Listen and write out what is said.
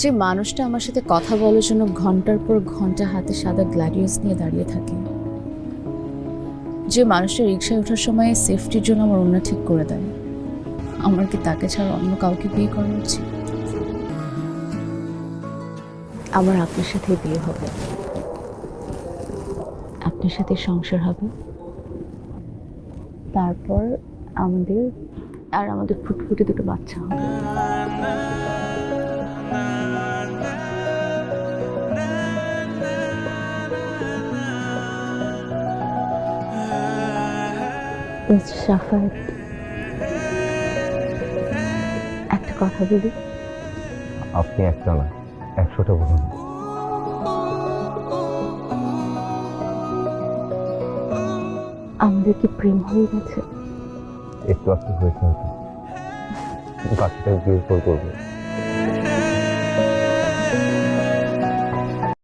যে মানুষটা আমার সাথে কথা বলার জন্য ঘণ্টার পর ঘণ্টা হাতে সাদা গ্ল্যাডিয়াস নিয়ে দাঁড়িয়ে থাকে। যে মানুষটা রিক্সায় ওঠার সময় সেফটির জন্য আমার অন্য ঠিক করে দেয়। আমার কি তাকে ছাড়া অন্য কাউকে বিয়ে করা উচিত? আমার আপনার সাথে বিয়ে হবে। আপনার সাথে সংসার হবে। তারপর আমাদের আর আমাদের ফুটফুটে দুটো বাচ্চা হবে। সাফাত একটা কথা বলি? আপনি একটা না একশোটা বলুন। আমাদের কি প্রেম হয়ে গেছে? একটু একটু হয়েছে বাকিটা পর করব।